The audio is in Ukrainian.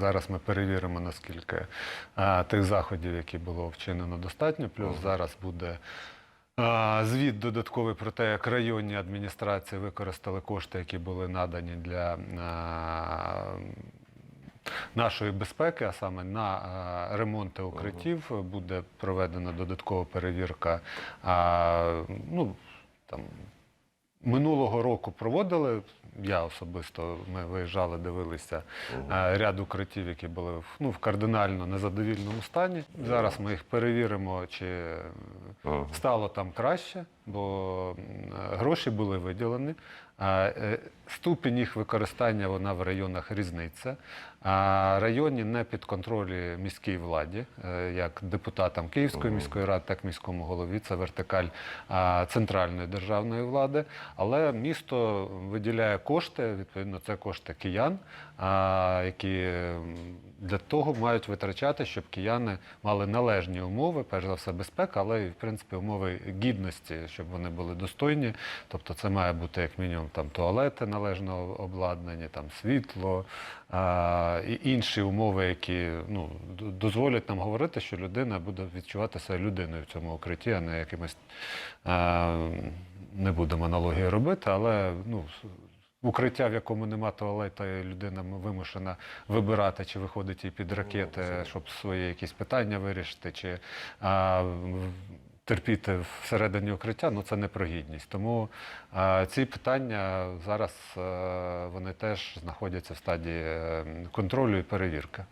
Зараз ми перевіримо, наскільки тих заходів, які було вчинено, достатньо. Плюс зараз буде. Звіт додатковий про те, як районні адміністрації використали кошти, які були надані для нашої безпеки, а саме на ремонти укриттів, буде проведена додаткова перевірка. Ну, там, Минулого року проводили. Я особисто ми виїжджали, дивилися е, ряд укриттів, які були в- ну, в кардинально незадовільному стані. Зараз ми їх перевіримо, чи е, стало там краще, бо е, гроші були виділені. А, е, Ступінь їх використання вона в районах різниця. А районі не під контролі міській владі, е, як депутатам Київської міської ради, так і міському голові. Це вертикаль центральної державної влади. Але місто виділяє кошти, відповідно, це кошти киян, які для того мають витрачати, щоб кияни мали належні умови, перш за все безпека, але і в принципі умови гідності, щоб вони були достойні. Тобто це має бути як мінімум там туалети належно обладнані, там світло і інші умови, які ну, дозволять нам говорити, що людина буде відчувати себе людиною в цьому укритті, а не якимось а, не будемо аналогії робити, але ну. Укриття, в якому нема туалета, і людина вимушена вибирати, чи виходить їй під ракети, щоб свої якісь питання вирішити, чи а, терпіти всередині укриття, ну це не про гідність. Тому е, ці питання зараз е, вони теж знаходяться в стадії е, контролю і перевірки.